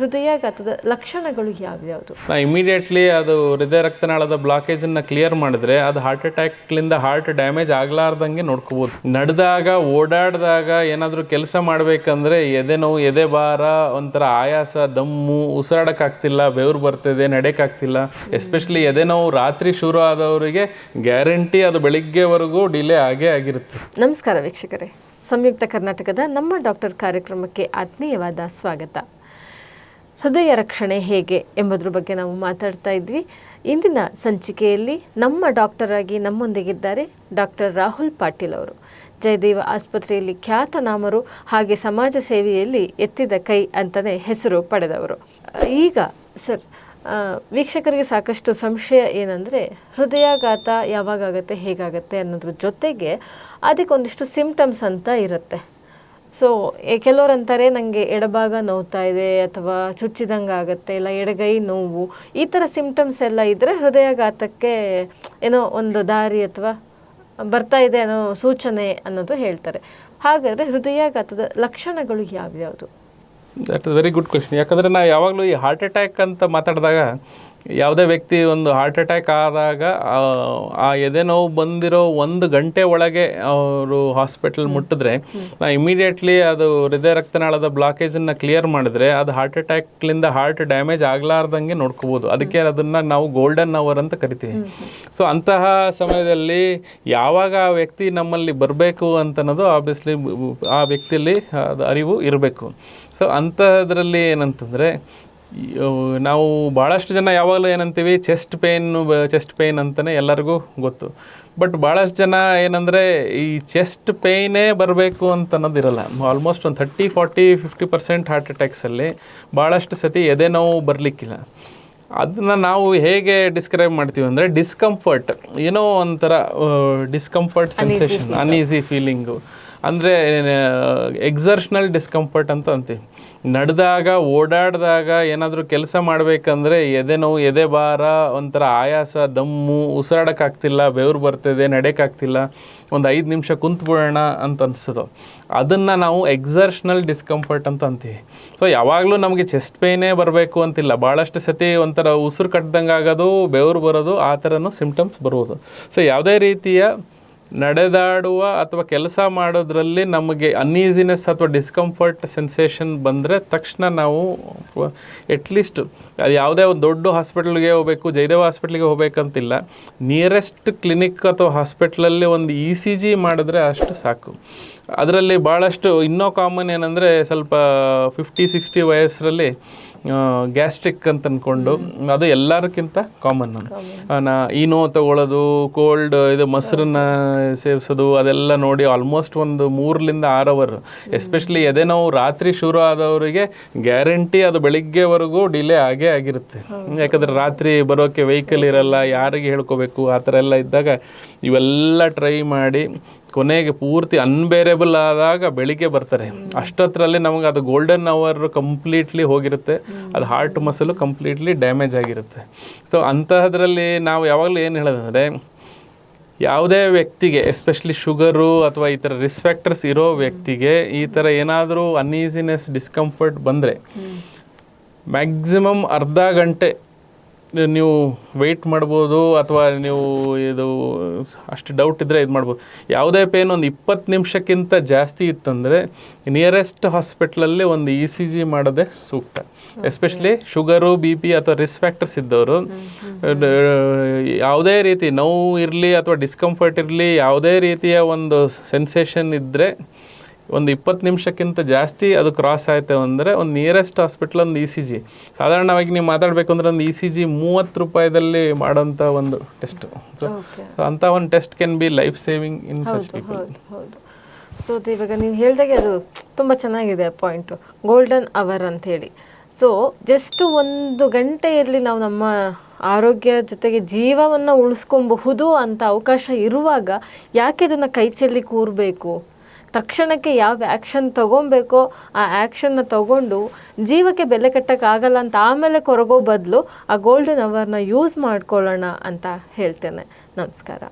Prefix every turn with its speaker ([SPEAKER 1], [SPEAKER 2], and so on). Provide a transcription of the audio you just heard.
[SPEAKER 1] ಹೃದಯಾಘಾತದ ಲಕ್ಷಣಗಳು ಯಾವ್ಯಾವುದು?
[SPEAKER 2] ಇಮಿಡಿಯೇಟ್ಲಿ ಅದು ಹೃದಯ ರಕ್ತನಾಳದ ಬ್ಲಾಕೇಜನ್ನ ಕ್ಲಿಯರ್ ಮಾಡಿದ್ರೆ ಅದು ಹಾರ್ಟ್ ಅಟ್ಯಾಕ್ಲಿಂದ ಹಾರ್ಟ್ ಡ್ಯಾಮೇಜ್ ಆಗ್ಲಾರ್ದಂಗೆ ನೋಡ್ಕೋಬಹುದು ನಡೆದಾಗ ಓಡಾಡಿದಾಗ ಏನಾದರೂ ಕೆಲಸ ಮಾಡಬೇಕಂದ್ರೆ ಎದೆ ನೋವು ಎದೆ ಭಾರ ಒಂಥರ ಆಯಾಸ ದಮ್ಮು ಉಸಿರಾಡಕ್ಕಾಗ್ತಿಲ್ಲ ಬೆವರು ಬರ್ತಿದೆ ನಡೆಯಕ್ಕಾಗ್ತಿಲ್ಲ. ಎಸ್ಪೆಷಲಿ ಎದೆ ನೋವು ರಾತ್ರಿ ಶುರು ಆದವರಿಗೆ ಗ್ಯಾರಂಟಿ ಅದು ಬೆಳಿಗ್ಗೆವರೆಗೂ ಡಿಲೇ ಆಗೇ ಆಗಿರುತ್ತೆ.
[SPEAKER 1] ನಮಸ್ಕಾರ ವೀಕ್ಷಕರೇ. ಸಂಯುಕ್ತ ಕರ್ನಾಟಕದ ನಮ್ಮ ಡಾಕ್ಟರ್ ಕಾರ್ಯಕ್ರಮಕ್ಕೆ ಆತ್ಮೀಯವಾದ ಸ್ವಾಗತ. ಹೃದಯ ರಕ್ಷಣೆ ಹೇಗೆ ಎಂಬುದ್ರ ಬಗ್ಗೆ ನಾವು ಮಾತಾಡ್ತಾ ಇದ್ವಿ. ಇಂದಿನ ಸಂಚಿಕೆಯಲ್ಲಿ ನಮ್ಮ ಡಾಕ್ಟರ್ ಆಗಿ ನಮ್ಮೊಂದಿಗಿದ್ದಾರೆ ಡಾಕ್ಟರ್ ರಾಹುಲ್ ಪಾಟೀಲ್ ಅವರು. ಜಯದೇವ ಆಸ್ಪತ್ರೆಯಲ್ಲಿ ಖ್ಯಾತನಾಮರು ಹಾಗೆ ಸಮಾಜ ಸೇವೆಯಲ್ಲಿ ಎತ್ತಿದ ಕೈ ಅಂತಲೇ ಹೆಸರು ಪಡೆದವರು. ಈಗ ಸರ್ ವೀಕ್ಷಕರಿಗೆ ಸಾಕಷ್ಟು ಸಂಶಯ ಏನಂದರೆ, ಹೃದಯಾಘಾತ ಯಾವಾಗಾಗತ್ತೆ, ಹೇಗಾಗತ್ತೆ ಅನ್ನೋದ್ರ ಜೊತೆಗೆ ಅದಕ್ಕೊಂದಿಷ್ಟು ಸಿಂಪ್ಟಮ್ಸ್ ಅಂತ ಇರುತ್ತೆ. ಸೊ ಕೆಲವ್ರು ಅಂತಾರೆ ನನಗೆ ಎಡಭಾಗ ನೋವ್ತಾ ಇದೆ ಅಥವಾ ಚುಚ್ಚಿದಂಗೆ ಆಗುತ್ತೆ ಇಲ್ಲ ಎಡಗೈ ನೋವು, ಈ ಥರ ಸಿಂಪ್ಟಮ್ಸ್ ಎಲ್ಲ ಇದ್ದರೆ ಹೃದಯಾಘಾತಕ್ಕೆ ಏನೋ ಒಂದು ದಾರಿ ಅಥವಾ ಬರ್ತಾ ಇದೆ ಅನ್ನೋ ಸೂಚನೆ ಅನ್ನೋದು ಹೇಳ್ತಾರೆ. ಹಾಗಾದರೆ ಹೃದಯಾಘಾತದ ಲಕ್ಷಣಗಳು ಯಾವ್ಯಾವುದು?
[SPEAKER 2] That is very good question ಯಾಕಂದರೆ ನಾವು ಯಾವಾಗಲೂ ಈ ಹಾರ್ಟ್ ಅಟ್ಯಾಕ್ ಅಂತ ಮಾತಾಡಿದಾಗ ಯಾವುದೇ ವ್ಯಕ್ತಿ ಒಂದು ಹಾರ್ಟ್ ಅಟ್ಯಾಕ್ ಆದಾಗ ಆ, ಎದೆ ನೋವು ಬಂದಿರೋ ಒಂದು ಗಂಟೆ ಒಳಗೆ ಅವರು ಹಾಸ್ಪಿಟಲ್ ಮುಟ್ಟಿದ್ರೆ ಇಮಿಡಿಯೇಟ್ಲಿ ಅದು ಹೃದಯ ರಕ್ತನಾಳದ ಬ್ಲಾಕೇಜನ್ನು ಕ್ಲಿಯರ್ ಮಾಡಿದ್ರೆ ಅದು ಹಾರ್ಟ್ ಅಟ್ಯಾಕ್ಲಿಂದ ಹಾರ್ಟ್ ಡ್ಯಾಮೇಜ್ ಆಗಲಾರ್ದಂಗೆ ನೋಡ್ಕೋಬೋದು. ಅದಕ್ಕೆ ಅದನ್ನು ನಾವು ಗೋಲ್ಡನ್ ಅವರ್ ಅಂತ ಕರಿತೀವಿ. ಸೊ ಅಂತಹ ಸಮಯದಲ್ಲಿ ಯಾವಾಗ ಆ ವ್ಯಕ್ತಿ ನಮ್ಮಲ್ಲಿ ಬರಬೇಕು ಅಂತನ್ನೋದು ಆಬ್ವಿಯಸ್ಲಿ ಆ ವ್ಯಕ್ತಿಯಲ್ಲಿ ಅದು ಅರಿವು ಇರಬೇಕು. ಸೊ ಅಂಥದ್ರಲ್ಲಿ ಏನಂತಂದರೆ ನಾವು ಭಾಳಷ್ಟು ಜನ ಯಾವಾಗಲೂ ಏನಂತೀವಿ ಚೆಸ್ಟ್ ಪೇನ್ ಚೆಸ್ಟ್ ಪೇಯ್ನ್ ಅಂತಲೇ ಎಲ್ಲರಿಗೂ ಗೊತ್ತು. ಬಟ್ ಭಾಳಷ್ಟು ಜನ ಏನಂದರೆ ಈ ಚೆಸ್ಟ್ ಪೇಯ್ನೇ ಬರಬೇಕು ಅಂತ ಅನ್ನೋದಿರಲ್ಲ ಆಲ್ಮೋಸ್ಟ್ ಒಂದು thirty forty fifty percent heart ಅಟ್ಯಾಕ್ಸಲ್ಲಿ ಭಾಳಷ್ಟು ಸತಿ ಎದೆ ನೋವು ಬರಲಿಕ್ಕಿಲ್ಲ. ಅದನ್ನ ನಾವು ಹೇಗೆ ಡಿಸ್ಕ್ರೈಬ್ ಮಾಡ್ತೀವಿ ಅಂದರೆ ಡಿಸ್ಕಂಫರ್ಟ್ ಏನೋ ಒಂಥರ ಡಿಸ್ಕಂಫರ್ಟ್ ಸೆನ್ಸೇಷನ್ ಅನ್ಈಸಿ ಫೀಲಿಂಗು ಅಂದರೆ ಎಕ್ಸರ್ಷನಲ್ ಡಿಸ್ಕಂಫರ್ಟ್ ಅಂತ ಅಂತೀವಿ. ನಡೆದಾಗ, ಓಡಾಡಿದಾಗ ಏನಾದರೂ ಕೆಲಸ ಮಾಡಬೇಕಂದ್ರೆ ಎದೆ ನೋವು, ಎದೆ ಭಾರ, ಒಂಥರ ಆಯಾಸ, ದಮ್ಮು, ಉಸಿರಾಡೋಕ್ಕಾಗ್ತಿಲ್ಲ, ಬೆವರು ಬರ್ತದೆ, ನಡೆಯೋಕ್ಕಾಗ್ತಿಲ್ಲ, ಒಂದು ಐದು ನಿಮಿಷ ಕುಂತ್ಬಿಡೋಣ ಅಂತ ಅನಿಸೋದು. ಅದನ್ನು ನಾವು ಎಕ್ಸರ್ಷನಲ್ ಡಿಸ್ಕಂಫರ್ಟ್ ಅಂತ ಅಂತೀವಿ. ಸೊ ಯಾವಾಗಲೂ ನಮಗೆ ಚೆಸ್ಟ್ ಪೇಯ್ನೇ ಬರಬೇಕು ಅಂತಿಲ್ಲ. ಭಾಳಷ್ಟು ಸತಿ ಒಂಥರ ಉಸಿರು ಕಟ್ಟದಂಗೆ ಆಗೋದು ಬೆವರು ಬರೋದು, ಆ ಥರನೂ ಸಿಂಪ್ಟಮ್ಸ್ ಬರುವುದು. ಸೊ ಯಾವುದೇ ರೀತಿಯ ನಡೆದಾಡುವ ಅಥವಾ ಕೆಲಸ ಮಾಡೋದ್ರಲ್ಲಿ ನಮಗೆ ಅನ್ಈಸಿನೆಸ್ ಅಥವಾ ಡಿಸ್ಕಂಫರ್ಟ್ ಸೆನ್ಸೇಷನ್ ಬಂದರೆ ತಕ್ಷಣ ನಾವು ಎಟ್ಲೀಸ್ಟ್ ಅದು ಯಾವುದೇ ಒಂದು ದೊಡ್ಡ ಹಾಸ್ಪಿಟ್ಲಿಗೆ ಹೋಗಬೇಕು, ಜಯದೇವ ಹಾಸ್ಪಿಟ್ಲಿಗೆ ಹೋಗ್ಬೇಕಂತಿಲ್ಲ. ನಿಯರೆಸ್ಟ್ ಕ್ಲಿನಿಕ್ ಅಥವಾ ಹಾಸ್ಪಿಟ್ಲಲ್ಲಿ ಒಂದು ಇ ಸಿ ಜಿ ಮಾಡಿದ್ರೆ ಅಷ್ಟು ಸಾಕು. ಅದರಲ್ಲಿ ಭಾಳಷ್ಟು ಇನ್ನೂ ಕಾಮನ್ ಏನಂದರೆ ಸ್ವಲ್ಪ ಫಿಫ್ಟಿ ಸಿಕ್ಸ್ಟಿ ವಯಸ್ಸರಲ್ಲಿ ಗ್ಯಾಸ್ಟ್ರಿಕ್ ಅಂತ ಅಂದ್ಕೊಂಡು ಅದು ಎಲ್ಲರಕ್ಕಿಂತ ಕಾಮನ್ ನಾ ಈನೋ ತಗೊಳ್ಳೋದು ಕೋಲ್ಡ್ ಇದು ಮೊಸರನ್ನ ಸೇವಿಸೋದು, ಅದೆಲ್ಲ ನೋಡಿ ಆಲ್ಮೋಸ್ಟ್ ಒಂದು ಮೂರರಿಂದ ಆರು ಅವರ್ ಎಸ್ಪೆಷಲಿ ಎದೆ ನೋವು ರಾತ್ರಿ ಶುರು ಆದವರಿಗೆ ಗ್ಯಾರಂಟಿ ಅದು ಬೆಳಿಗ್ಗೆವರೆಗೂ ಡಿಲೇ ಆಗೇ ಆಗಿರುತ್ತೆ. ಯಾಕಂದರೆ ರಾತ್ರಿ ಬರೋಕ್ಕೆ ವೆಹಿಕಲ್ ಇರಲ್ಲ, ಯಾರಿಗೆ ಹೇಳ್ಕೋಬೇಕು, ಆ ಥರ ಎಲ್ಲ ಇದ್ದಾಗ ಇವೆಲ್ಲ ಟ್ರೈ ಮಾಡಿ ಕೊನೆಗೆ ಪೂರ್ತಿ ಅನ್ಬೇರೇಬಲ್ ಆದಾಗ ಬೆಳಿಗ್ಗೆ ಬರ್ತಾರೆ. ಅಷ್ಟೊತ್ತರಲ್ಲಿ ನಮಗೆ ಅದು ಗೋಲ್ಡನ್ ಅವರ್ ಕಂಪ್ಲೀಟ್ಲಿ ಹೋಗಿರುತ್ತೆ. ಅದು ಹಾರ್ಟ್ ಮಸಲು ಕಂಪ್ಲೀಟ್ಲಿ ಡ್ಯಾಮೇಜ್ ಆಗಿರುತ್ತೆ. ಸೊ ಅಂತಹದ್ರಲ್ಲಿ ನಾವು ಯಾವಾಗಲೂ ಏನು ಹೇಳೋದಂದರೆ, ಯಾವುದೇ ವ್ಯಕ್ತಿಗೆ ಎಸ್ಪೆಷಲಿ ಶುಗರು ಅಥವಾ ಈ ಥರ ರಿಸ್ಫ್ಯಾಕ್ಟರ್ಸ್ ಇರೋ ವ್ಯಕ್ತಿಗೆ ಈ ಥರ ಏನಾದರೂ ಅನ್ಈಸಿನೆಸ್ ಡಿಸ್ಕಂಫರ್ಟ್ ಬಂದರೆ ಮ್ಯಾಕ್ಸಿಮಮ್ ಅರ್ಧ ಗಂಟೆ ನೀವು ವೆಯ್ಟ್ ಮಾಡ್ಬೋದು ಅಥವಾ ನೀವು ಇದು ಅಷ್ಟು ಡೌಟ್ ಇದ್ದರೆ ಇದು ಮಾಡ್ಬೋದು. ಯಾವುದೇ ಪೇನ್ ಒಂದು ಇಪ್ಪತ್ತು ನಿಮಿಷಕ್ಕಿಂತ ಜಾಸ್ತಿ ಇತ್ತಂದರೆ ನಿಯರೆಸ್ಟ್ ಹಾಸ್ಪಿಟ್ಲಲ್ಲಿ ಒಂದು ಇ ಸಿ ಜಿ ಮಾಡೋದೇ ಸೂಕ್ತ. ಎಸ್ಪೆಷಲಿ ಶುಗರು ಬಿ ಪಿ ಅಥವಾ ರಿಸ್ಕ್ ಫ್ಯಾಕ್ಟರ್ಸ್ ಇದ್ದವರು. ಯಾವುದೇ ರೀತಿ ನೋವು ಇರಲಿ ಅಥವಾ ಡಿಸ್ಕಂಫರ್ಟ್ ಇರಲಿ ಯಾವುದೇ ರೀತಿಯ ಒಂದು ಸೆನ್ಸೇಷನ್ ಇದ್ದರೆ ಒಂದು ಇಪ್ಪತ್ತು ನಿಮಿಷಕ್ಕಿಂತ ಜಾಸ್ತಿ ಅದು ಕ್ರಾಸ್ ಆಯಿತು ಅಂದರೆ ಒಂದು ನಿಯರೆಸ್ಟ್ ಹಾಸ್ಪಿಟ್ಲ್ ಒಂದು ಇ ಸಿ ಜಿ ಸಾಧಾರಣವಾಗಿ ನೀವು ಮಾತಾಡಬೇಕು ಅಂದರೆ ಒಂದು ಇ ಸಿ ಜಿ ಮೂವತ್ತು ರೂಪಾಯಿದಲ್ಲಿ ಮಾಡೋಂಥ ಒಂದು ಟೆಸ್ಟ್
[SPEAKER 1] ಸೊ
[SPEAKER 2] ಅಂಥ ಒಂದು test can be life saving in such people
[SPEAKER 1] so ಇವಾಗ ನೀವು ಹೇಳಿದಾಗೆ ಅದು ತುಂಬ ಚೆನ್ನಾಗಿದೆ ಪಾಯಿಂಟು ಗೋಲ್ಡನ್ ಅವರ್ ಅಂತ ಹೇಳಿ. ಸೊ ಜಸ್ಟ್ ಒಂದು ಗಂಟೆಯಲ್ಲಿ ನಾವು ನಮ್ಮ ಆರೋಗ್ಯ ಜೊತೆಗೆ ಜೀವವನ್ನು ಉಳಿಸ್ಕೊಬಹುದು ಅಂತ ಅವಕಾಶ ಇರುವಾಗ ಯಾಕೆ ಇದನ್ನು ಕೈ ಚೆಲ್ಲಿ ಕೂರಬೇಕು? ತಕ್ಷಣಕ್ಕೆ ಯಾವ ಆ್ಯಕ್ಷನ್ ತಗೊಬೇಕೋ ಆ ಆ್ಯಕ್ಷನ್ನ ತಗೊಂಡು ಜೀವಕ್ಕೆ ಬೆಲೆ ಕಟ್ಟೋಕ್ಕಾಗಲ್ಲ ಅಂತ ಆಮೇಲೆ ಕೊರಗೋ ಬದಲು ಆ ಗೋಲ್ಡನ್ ಅವರ್ನ ಯೂಸ್ ಮಾಡ್ಕೊಳ್ಳೋಣ ಅಂತ ಹೇಳ್ತೇನೆ. ನಮಸ್ಕಾರ.